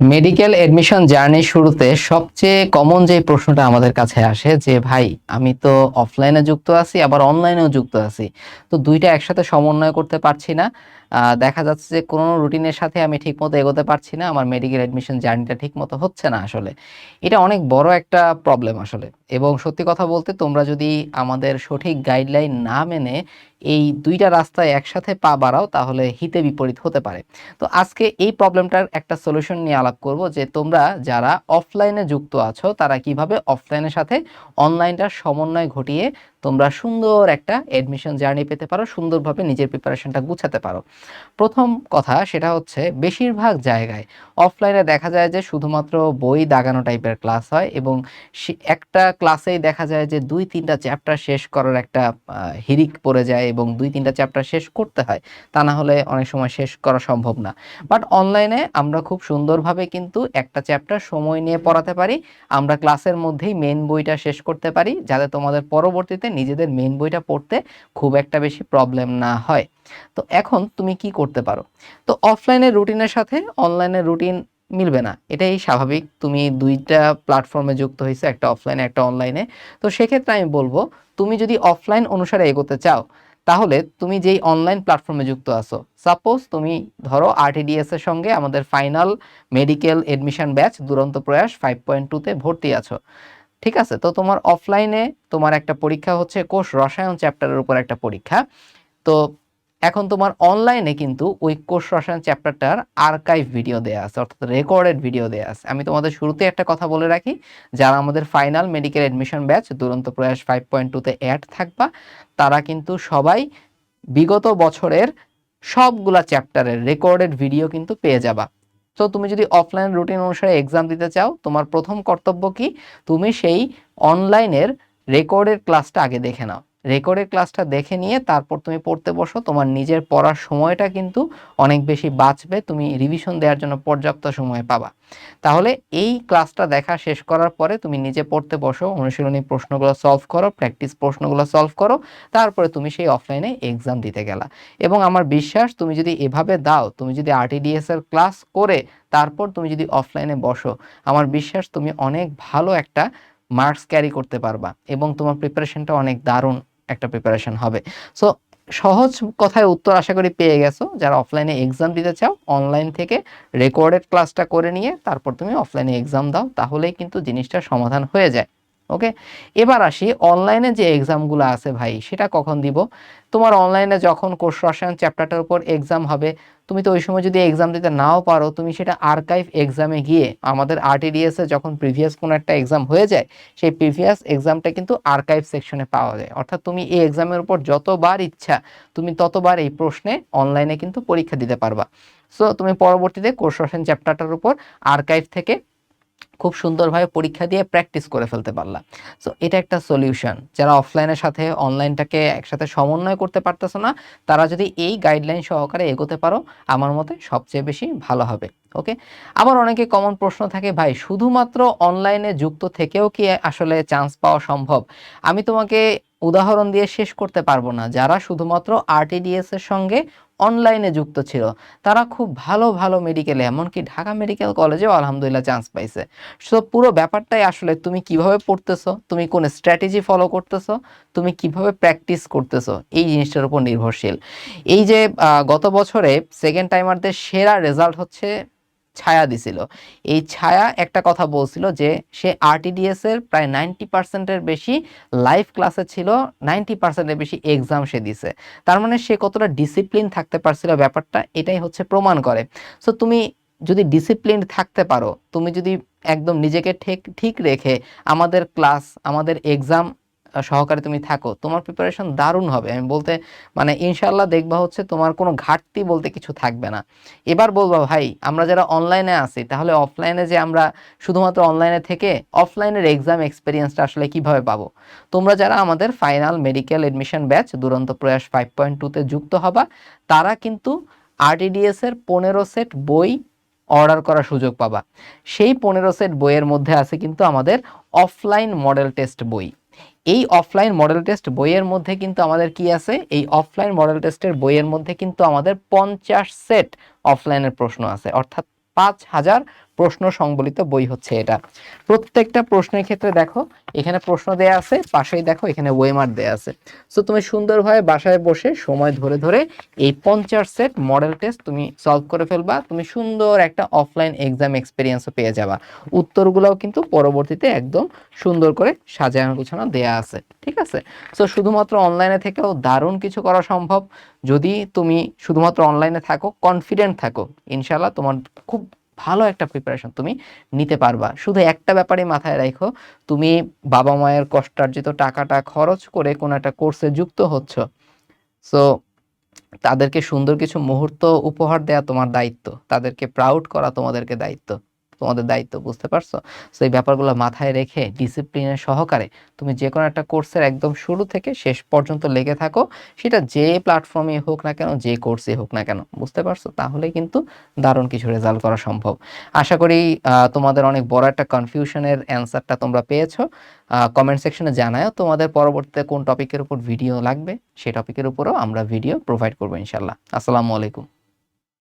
Medical admission জার্নির শুরুতে সবচেয়ে কমন যে প্রশ্নটা আমাদের কাছে আসে যে, ভাই, আমি তো অফলাইনে যুক্ত আছি, আবার অনলাইনেও যুক্ত আছি। তো দুইটা একসাথে সমন্বয় করতে পারছি না। দেখা যাচ্ছে যে কোনো রুটিনের সাথে আমি ঠিকমতো এগোতে পারছি না। আমার মেডিকেল এডমিশন জার্নিটা ঠিকমতো হচ্ছে না আসলে। এটা অনেক বড় একটা প্রবলেম আসলে। এবং সত্যি কথা বলতে, তোমরা যদি আমাদের সঠিক গাইডলাইন না মেনে এই দুইটা রাস্তায় একসাথে পা বাড়াও, তাহলে হিতে বিপরীত হতে পারে। তো আজকে এই প্রবলেমটার একটা সলিউশন নিয়ে আলাপ করব যে তোমরা যারা অফলাইনে যুক্ত আছো, তারা কীভাবে অফলাইনের সাথে অনলাইনটার সমন্বয় ঘটিয়ে তোমরা সুন্দর একটা এডমিশন জার্নি পেতে পারো, সুন্দরভাবে নিজের প্রিপারেশনটা গুছাতে পারো। প্রথম কথা সেটা হচ্ছে বেশিরভাগ জায়গায় অফলাইনে দেখা যায় যে শুধুমাত্র বই দাগানো টাইপের ক্লাস হয় এবং একটা ক্লাসেই দেখা যায় যে দুই তিনটা চ্যাপ্টার শেষ করার একটা হিরিক পড়ে যায় এবং দুই তিনটা চ্যাপ্টার শেষ করতে হয়। তা না হলে অনেক সময় শেষ করা সম্ভব না। বাট অনলাইনে আমরা খুব সুন্দরভাবে কিন্তু একটা চ্যাপ্টার সময় নিয়ে পড়াতে পারি। আমরা ক্লাসের মধ্যেই মেন বইটা শেষ করতে পারি, যাতে তোমাদের পরবর্তীতে নিজেদের মেন বইটা পড়তে খুব একটা বেশি প্রবলেম না হয়। তো এখন তুমি কি করতে পারো? তো অফলাইনের রুটিনের সাথে অনলাইনের রুটিন মিলবে না। এটাই স্বাভাবিক। তুমি দুইটা প্ল্যাটফর্মে যুক্ত হয়েছে, একটা অফলাইনে একটা অনলাইনে তো সেক্ষেত্রে আমি বলব, তুমি যদি অফলাইন অনুসারে এগোতে চাও, তাহলে তুমি যেই অনলাইন প্ল্যাটফর্মে যুক্ত আছো সাপোজ তুমি ধরো আরটিডিএস এর সঙ্গে আমাদের ফাইনাল মেডিকেল এডমিশন ব্যাচ দুরন্ত প্রয়াস ফাইভ পয়েন্ট টুতে ভর্তি আছো। ঠিক আছে? তো তোমার অফলাইনে তোমার একটা পরীক্ষা হচ্ছে কোষ রসায়ন চ্যাপ্টারের উপর একটা পরীক্ষা। তো এখন তোমার অনলাইনে কিন্তু ওই কোষ রসায়ন চ্যাপ্টারটার আর্কাইভ ভিডিও দেওয়া আছে, অর্থাৎ রেকর্ডেড ভিডিও দেওয়া আছে। আমি তোমাদের শুরুতে একটা কথা বলে রাখি, যারা আমাদের ফাইনাল মেডিকেল এডমিশন ব্যাচ দুরন্ত প্রয়াস ফাইভ পয়েন্ট টুতে অ্যাড থাকবা, তারা কিন্তু সবাই বিগত বছরের সবগুলা চ্যাপ্টারের রেকর্ডেড ভিডিও কিন্তু পেয়ে যাবা। তো তুমি যদি অফলাইন রুটিন অনুসারে এক্সাম দিতে চাও, তোমার প্রথম কর্তব্য কি? তুমি সেই অনলাইনের রেকর্ডের ক্লাসটা আগে দেখে নাও। রেকর্ডের ক্লাসটা দেখে নিয়ে তারপর তুমি পড়তে বসো। তোমার নিজের পড়ার সময়টা কিন্তু অনেক বেশি বাঁচবে, তুমি রিভিশন দেওয়ার জন্য পর্যাপ্ত সময় পাবা। তাহলে এই ক্লাসটা দেখা শেষ করার পরে তুমি নিজে পড়তে বসো, অনুশীলনী প্রশ্নগুলো সলভ করো প্র্যাকটিস প্রশ্নগুলো সলভ করো, তারপরে তুমি সেই অফলাইনে এক্সাম দিতে গেলা। এবং আমার বিশ্বাস, তুমি যদি এভাবে দাও, তুমি যদি আরটিডিএস এর ক্লাস করে তারপর তুমি যদি অফলাইনে বসো, আমার বিশ্বাস তুমি অনেক ভালো একটা মার্কস ক্যারি করতে পারবা এবং তোমার প্রিপারেশনটা অনেক দারুণ একটা প্রিপারেশন হবে। সো সহজ কথায় উত্তর আশা করি পেয়ে গেছো। যারা অফলাইনে এক্সাম দিতে চাও অনলাইন থেকে রেকর্ডেড ক্লাসটা করে নিয়ে, তারপর তুমি অফলাইনে এক্সাম দাও, তাহলেই কিন্তু জিনিসটা সমাধান হয়ে যায়। ওকে? এবার আসি অনলাইনে যে এক্সামগুলো আছে ভাই, সেটা কখন দিব? তোমার অনলাইনে যখন কোর্স রসায়ন চ্যাপ্টারটার উপর এক্সাম হবে, তুমি তো ওই সময় যদি এক্সাম দিতে নাও পারো, তুমি সেটা আর্কাইভ এক্সামে গিয়ে, আমাদের আরটিডিএস যখন প্রিভিয়াস কোনো একটা এক্সাম হয়ে যায়, সেই প্রিভিয়াস এক্সামটা কিন্তু আর্কাইভ সেকশনে পাওয়া যায়। অর্থাৎ তুমি এই এক্সামের উপর যতবার ইচ্ছা, তুমি ততবার এই প্রশ্নে অনলাইনে কিন্তু পরীক্ষা দিতে পারবা। সো তুমি পরবর্তীতে কোর্স রসায়ন চ্যাপ্টারটার উপর আর্কাইভ থেকে খুব সুন্দরভাবে পরীক্ষা দিয়ে প্র্যাকটিস করে ফেলতে পারলা। সো এটা একটা সলিউশন যারা অফলাইনের সাথে অনলাইনটাকে একসাথে সমন্বয় করতে পারতেছো না, তারা যদি এই গাইডলাইন সহকারে এগোতে পারো, আমার মতে সবচেয়ে বেশি ভালো হবে। ওকে আবার অনেকে কমন প্রশ্ন থাকে, ভাই, শুধুমাত্র অনলাইনে যুক্ত থেকেও কি আসলে চান্স পাওয়া সম্ভব? আমি তোমাকে উদাহরণ দিয়ে শেষ করতে পারব না। যারা শুধুমাত্র আরটিডিএস এর সঙ্গে অনলাইনে যুক্ত ছিল। তারা খুব ভালো ভালো মেডিকেলে এমনকি ঢাকা মেডিকেল কলেজেও আলহামদুলিল্লাহ চান্স পাইছে। সো পুরো ব্যাপারটাই আসলে তুমি কীভাবে পড়তেছো, তুমি কোন স্ট্র্যাটেজি ফলো করতেছো, তুমি কীভাবে প্র্যাকটিস করতেছো, এই জিনিসটার উপর নির্ভরশীল। এই যে গত বছরে সেকেন্ড টাইমারদের সেরা রেজাল্ট হচ্ছে ছায়া দিছিল। এই ছায়া একটা কথা বলছিল যে, সে আরটিডিএস এর প্রায় নাইনটি পার্সেন্টের বেশি লাইভ ক্লাসে ছিল নাইনটি পার্সেন্টের বেশি এক্সাম সে দিছে। তার মানে সে কতটা ডিসিপ্লিন থাকতে পারছিল ব্যাপারটা, এটাই হচ্ছে প্রমাণ করে। সো তুমি যদি ডিসিপ্লিন থাকতে পারো, তুমি যদি একদম নিজেকে ঠিক ঠিক রেখে আমাদের ক্লাস আমাদের এক্সাম সহকারে তুমি থাকো, তোমার প্রিপারেশন দারুণ হবে। আমি বলতে মানে ইনশাল্লাহ দেখবা হচ্ছে তোমার কোনো ঘাটতি বলতে কিছু থাকবে না। এবার বলব, ভাই, আমরা যারা অনলাইনে আছি, তাহলে অফলাইনে যে আমরা শুধুমাত্র অনলাইনে থেকে অফলাইনের এক্সাম এক্সপিরিয়েন্সটা আসলে কীভাবে পাবো? তোমরা যারা আমাদের ফাইনাল মেডিকেল এডমিশন ব্যাচ দুরন্ত প্রয়াস ফাইভ পয়েন্ট টুতে যুক্ত হবা, তারা কিন্তু আরটিডিএস এর পনেরো সেট বই অর্ডার করার সুযোগ পাবা। সেই পনেরো সেট বইয়ের মধ্যে আছে কিন্তু আমাদের অফলাইন মডেল টেস্ট বই। এই অফলাইন মডেল টেস্ট বইয়ের মধ্যে কিন্তু আমাদের কি আছে? এই অফলাইন মডেল টেস্টের বইয়ের মধ্যে কিন্তু আমাদের পঞ্চাশ সেট অফলাইনের প্রশ্ন আছে। অর্থাৎ পাঁচ হাজার প্রশ্ন সংবলিত বই হচ্ছে এটা। প্রত্যেকটা প্রশ্নের ক্ষেত্রে দেখো, এখানে প্রশ্ন দেয়া আছে, পাশেই দেখো এখানে ওয়েমার দেয়া আছে। সো তুমি সুন্দরভাবে বাসায় বসে সময় ধরে ধরে এই পঞ্চাশ সেট মডেল টেস্ট তুমি সলভ করে ফেলবা। তুমি সুন্দর একটা অফলাইন এক্সাম এক্সপিরিয়েন্সও পেয়ে যাবা। উত্তরগুলোও কিন্তু পরবর্তীতে একদম সুন্দর করে সাজানো গুছানো দেয়া আছে। ঠিক আছে? সো শুধুমাত্র অনলাইনে থেকেও দারুণ কিছু করা সম্ভব। যদি তুমি শুধুমাত্র অনলাইনে থাকো কনফিডেন্ট থাকো ইনশাল্লাহ তোমার খুব ভালো একটা প্রিপারেশন তুমি নিতে পারবা। শুধু একটা ব্যাপারে মাথায় রাখো তুমি বাবা মায়ের কষ্টার্জিত টাকাটা খরচ করে কোনো একটা কোর্সে যুক্ত হচ্ছ। সো তাদেরকে সুন্দর কিছু মুহূর্ত উপহার দেয়া তোমার দায়িত্ব। তাদেরকে প্রাউড করা তোমাদেরকে দায়িত্ব। তোমাদের দায়িত্ব, বুঝতে পারছ? সো এই ব্যাপারগুলো মাথায় রেখে ডিসিপ্লিনের সহকারে তুমি যে কোনো একটা কোর্সের একদম শুরু থেকে শেষ পর্যন্ত লেগে থাকো। সেটা যে প্ল্যাটফর্মে হোক না কেন, যে কোর্সে হোক না কেন, বুঝতে পারছ? তাহলে কিন্তু দারুণ কিছু রেজাল্ট করা সম্ভব। আশা করি তোমাদের অনেক বড় একটা কনফিউশনের অ্যান্সারটা তোমরা পেয়েছ। কমেন্ট সেকশনে জানায় তোমাদের পরবর্তীতে কোন টপিকের উপর ভিডিও লাগবে। সেই টপিকের উপরও আমরা ভিডিও প্রোভাইড করব ইনশাল্লাহ আসসালামু আলাইকুম।